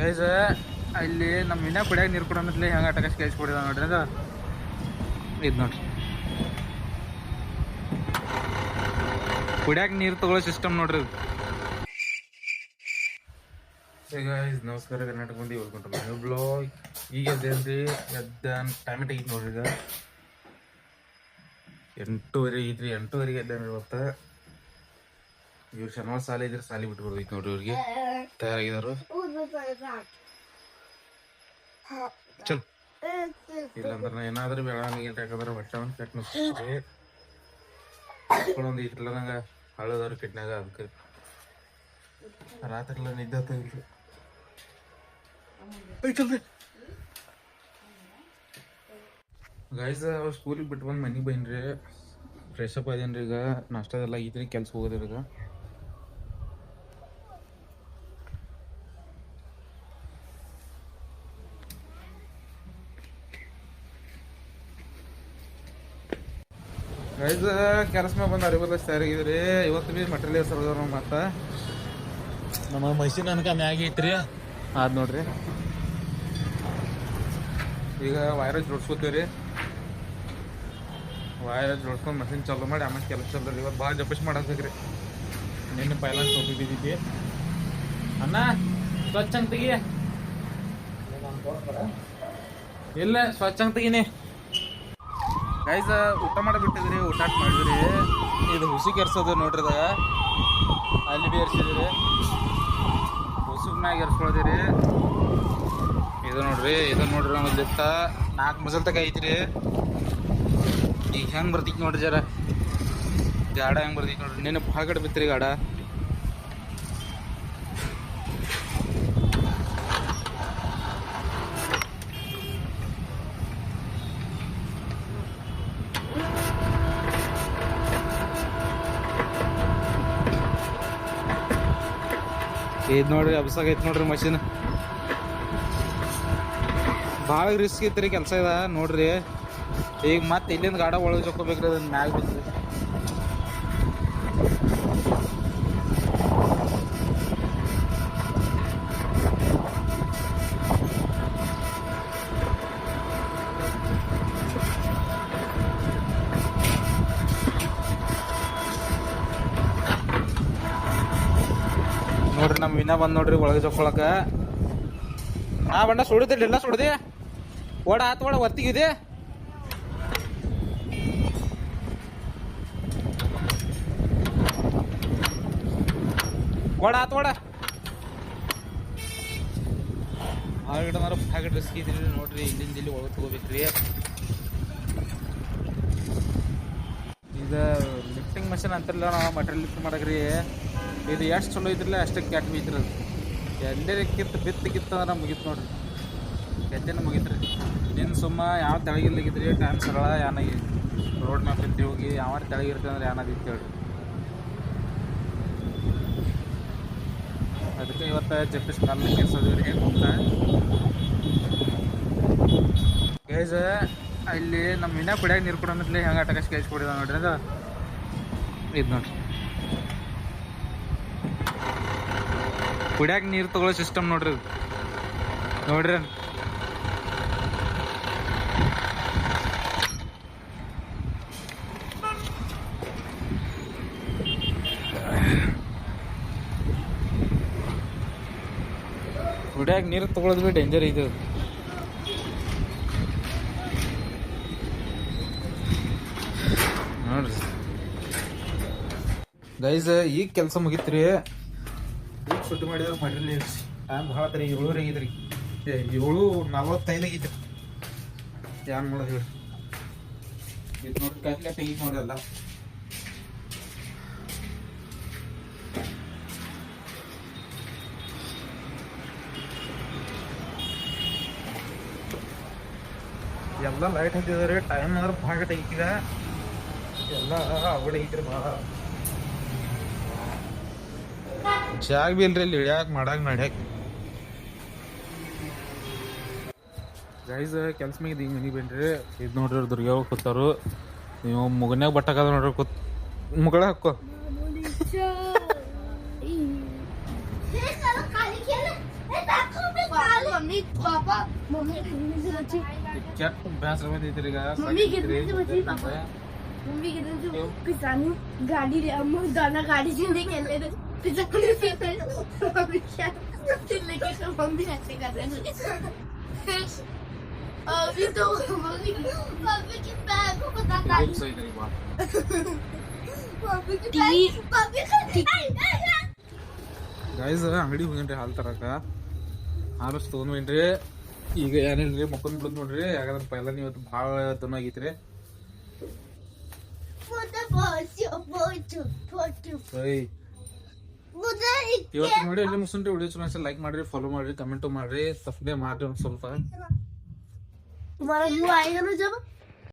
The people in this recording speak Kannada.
ಗೈಸ್ ಅಲ್ಲಿ ನಮ್ಮ ಇನ್ನ ಕುಡಿಯಾಗ ನೀರು ಕೊಡೋದ್ಲಿ ಹೆಂಗೆ ಆಟಕಾಶ್ ಕೇಳಿಸಿ ಕೊಡಿದ ನೋಡ್ರಿ ಅದು. ಇದು ನೋಡ್ರಿ. ಕುಡಿಯಾಕ ನೀರು ತಗೊಳ್ಳೋ ಸಿಸ್ಟಮ್ ನೋಡ್ರಿ ಈಗ ನಮಸ್ಕಾರ ಕರ್ನಾಟಕ ಮಂದಿ ಹೋಗ್ಕೊಂಡ್ರು ಮನೆ ಬ್ಲಾಗ್ ಈಗ ಎದ್ದೇನ್ರಿ ಎದ್ದ ಟೈಮ್ ಟೈಕ್ ನೋಡ್ರಿ ಈಗ. ಎಂಟೂವರೆ ಐತ್ರಿ, ಎಂಟೂವರೆಗೆ ಎದ್ದೇನ್ರಿ ಇವತ್ತ ಇವ್ರು ಶನಿವಾರ ಸಾಲಿ ಇದ್ರೆ ಸಾಲಿ ಬಿಟ್ಟು ಬರ್ಬೇಕು ನೋಡ್ರಿ ಇವ್ರಿಗೆ. ತಯಾರಾಗಿದಾರು. ಚಲ್. ಇಲ್ಲಾಂದ್ರೆ ಏನಾದ್ರೂ ಬೆಳವಣಿಗೆ ಯಾಕಂದ್ರೆ ಹೊಟ್ಟೆ ಒಂದು ಕೆಟ್ಟ ನುಗ್ಸ್ರಿ ಒಂದು ಇಟ್ಲದಂಗ ಹಳದವ್ರ ಕೆಟ್ನಾಗ ಅದಕ್ಕೆ ರಾತ್ರಿ ಎಲ್ಲ ನಿದ್ದೆ ತೆಗಿಲ್ರಿ ಗೈಸ್ ಅವ್ರು ಸ್ಕೂಲಿಗೆ ಬಿಟ್ಟು ಬಂದು ಮನೆಗೆ ಬೈನ್ರಿ. ಫ್ರೆಶ್ ಅಪ್ ಅದೇನ್ರಿ ಈಗ. ನಾಷ್ಟದೆಲ್ಲ ಐತ್ರಿ ಕೆಲ್ಸ ಹೋಗೋದ್ರಿ ಈಗ ಗೈಸ್ ಕೆಲಸ ಮೇಲೆ ಬಂದು ಅರಿವಲ್ಲ ಸರಿಗಿದ್ರಿ ಇವತ್ತು ಬಿ ಮಟೀರಿಯಲ್ ಸರ್ದವ್ರ ಮತ್ತೆ? ನಮ್ಮ ಮೈಸೂರು ನನಗ ಮ್ಯಾಗಿ ಐತ್ರಿ. ಅದು ನೋಡ್ರಿ. ಈಗ ವೈರಸ್ ಜೋಡ್ಸ್ಕೊತೀವಿ ರೀ ವೈರಸ್ ಜೋಡ್ಸ್ಕೊಂಡು ಮಷಿನ್ ಚಾಲು ಮಾಡಿ ಆಮೇಲೆ ಕೆಲಸ ಚಲೋ ಇವತ್ತು ಭಾಳ ಜಪಸ್ ಮಾಡಬೇಕ್ರಿ ನಿನ್ನೆ ಪೈಲ ಟೋಪಿ ಬಿದ್ದಿದ್ದಿ ಅಣ್ಣ ಸ್ವಚ್ಛ ಅಂತ ತೆಗಿ ಇಲ್ಲ ಸ್ವಚ್ಛ ತೆಗಿನಿ. ಗೈಸ್ ಊಟ ಮಾಡಿಬಿಟ್ಟಿದ್ರಿ ಊಟ ಮಾಡಿದ್ರಿ. ಇದು ಹುಸಿ ಕೆರ್ಸೋದು ನೋಡ್ರಿ ಇದಾಗ. ಅಲ್ಲಿ ಬಿ ಎರ್ಸಿದ್ರಿ. ಮ್ಯಾಗ ಎರ್ಸ್ಕೊಳ್ದಿರಿ. ಇದು ನೋಡ್ರಿ ಇದು ನೋಡ್ರಿ ನಮ್ಮ ಲಿಫ್ಟ ನಾಲ್ಕು ಮಜಲ್ ತಕ ಐತ್ರಿ. ಈಗ ಹೆಂಗೆ ಬರ್ತೈತಿ ನೋಡ್ರಿ ಜರ. ಗಾಡ ಹೆಂಗೆ ಬರ್ತೈತಿ ನೋಡ್ರಿ. ನಿನ್ನ ಭಾಳ ಕಡೆ ಬಿತ್ರಿ ಗಾಡ. ಇದು ನೋಡ್ರಿ ಅಬ್ಸಾಗ ಐತಿ ನೋಡ್ರಿ ಮಷಿನ್. ಭಾಳ ರಿಸ್ಕ್ ಐತ್ರಿ ಕೆಲಸ ಇದ, ನೋಡ್ರಿ. ಈಗ ಮತ್ತೆ ಇಲ್ಲಿಂದ ಗಾಡ ಒಳಗೆ ಜೊಕೋಬೇಕ್ರಿ ಅದನ್ನ ಮ್ಯಾಗ ಬಿದ್ರಿ. ವಿನ ಬಂದ್ ನೋಡ್ರಿ ಒಳಗೆ ಜೊಕ್ಕೊಳಕ ಆ, ಬಣ್ಣ ಸುಡಿದಿಲ್ಲ ಎಲ್ಲ ಸುಡ್ದಿ? ಓಡ, ಆತ ಓಡ, ಒತ್ತಿಗಿದೆ? ಓಡ, ಆತ ಓಡ. ಆಗಿಡಮಾರ ಪ್ಯಾಕೆಟ್ ರಿಸ್ಕ್ ಇದ್ರಿ ನೋಡ್ರಿ, ಇಲ್ಲಿಂದ ಇಲ್ಲಿ ಒಳಗೆ ತಗೋಬೇಕ್ರಿ. ಈಗ ಲಿಫ್ಟಿಂಗ್ ಮಷಿನ್ ಅಂತಿರಲ್ಲ ನಾವು ಮಟೀರಿಯಲ್ ಲಿಫ್ಟ್ ಮಾಡಕ್ರಿ. ಇದು ಎಷ್ಟು ಚಲೋ ಇದ್ರಲ್ಲ ಅಷ್ಟೇ ಕೆಟ್ಟ ಅದು ಎಲ್ಲೇ ಕಿತ್ತು ಬಿತ್ತು ಕಿತ್ತು ಅಂದ್ರೆ ಮುಗೀತು ನೋಡ್ರಿ. ಎದ್ದೇನ ರೀ ನಿನ್ನ ಸುಮ್ಮ ಯಾವ ತೆಳಗಿರ್ಲಿಕ್ಕಿದ್ರಿ ಟೈಮ್ ಸರಳ ಏನಾಗಿ ರೋಡ್ ಮ್ಯಾಪ್ ಇದ್ದು ಹೋಗಿ ಯಾವ ತೆಳಗಿರ್ತಂದ್ರೆ ಏನಾದಿತ್ತು ಹೇಳ್ರಿ. ಅದಕ್ಕೆ ಇವತ್ತು ಜಪ್ಪಿಸ್ ಕಾಲ ಕೆಲ್ಸದಿವ್ರಿ ಹೆಂಗೆ ಹೋಗ್ತಾ. ಗೈಸ್ ಇಲ್ಲಿ ನಮ್ಮ ಇನ್ನೂ ಕುಡಿಯಾಗ ನೀರು ಕೊಡೋದ್ರಲ್ಲಿ ಹೆಂಗೆ ಆಟಕ್ಕೆ ಕೇಳಿಸ್ಕೊಡಿದ ಕೊಡಿದ ನೋಡ್ರಿ ಅದು. ಇದು ನೋಡ್ರಿ. ಕುಡಿಯಾಕ ನೀರು ತಗೊಳ್ಳೋ ಸಿಸ್ಟಮ್ ನೋಡ್ರಿ. ನೋಡ್ರಿ. ಕುಡಿಯಾಕ ನೀರು ತಗೊಳ್ಳೋದು ಬಿ ಡೇಂಜರ್ ಇದು ನೋಡ್ರಿ ಗೈಸ್ ಈಗ ಕೆಲಸ ಮುಗಿತ್ರಿ ಈಗ ಶುದ್ಧ ಮಾಡಿದ್ರೆ ಮಾಡಿರಲಿ ಇರ್ಸಿ ಟೈಮ್ ಭಾಳ ತರಿ ಏಳುವರೆಗೆ ಐತ್ರಿ. ಏ, ಏಳು ನಲ್ವತ್ತೈದು ಆಗೈತ್ರಿ ಏನು ಮಾಡೋದು ಹೇಳಿ. ಇದು ನೋಡಿ ಕೈಲಿ ತೆಗಿ ನೋಡಲ್ಲ ಎಲ್ಲ. ಲೈಟ್ ಹಾಕಿದಾರೆ ಟೈಮ್ ಅಂದ್ರೆ ಭಾಗ ತೆಗಿತಿದ ಎಲ್ಲ ಅವಡೆ ಐತ್ರಿ ಭಾಳ. ಜಾಗ ಬಿ ಇಲ್ರಿ ಇಲ್ಲಿ ಹಿಡಿಯಾಕೆ ಮಾಡಾಗ ಗೈಸ್ ಕೆಲ್ಸ ಮ್ಯಾಗ ಈಗ ಮನಿ ಬೇನ್ರಿ. ಇದು ನೋಡ್ರಿ ದುರ್ಗ್ಯಾವ ಕೂತಾರು ನೀವು ಮುಗನ್ಯಾಗ ಬಟ್ಟಕದ ನೋಡ್ರಿ ಕೂತ್ ಮುಗಳ ಹಾಕೋ. ಬಂದೈತ್ರಿ ಈಗ. ಗಾಡಿ ಅಮ್ಮ ಗಾಡಿ ಜಿಂದಗಿ ಎಲ್ಲ ಅಂಗಡಿ ಹೋಗ್ಯನ್ರಿ ಹಾಲು ತರಕ ಆರಸ್ ತೊಗೊಂಡ್ರಿ ಈಗ ಏನೇನ್ರಿ ಮಕ್ಕನ್ ಬಿಡದ್ ನೋಡ್ರಿ ಯಾಕಂದ್ರೆ ಪೈಲ ನೀವು ಭಾಳ ತನ್ನಾಗೈತ್ರಿ Hey. Like follow comment subscribe स्वल्प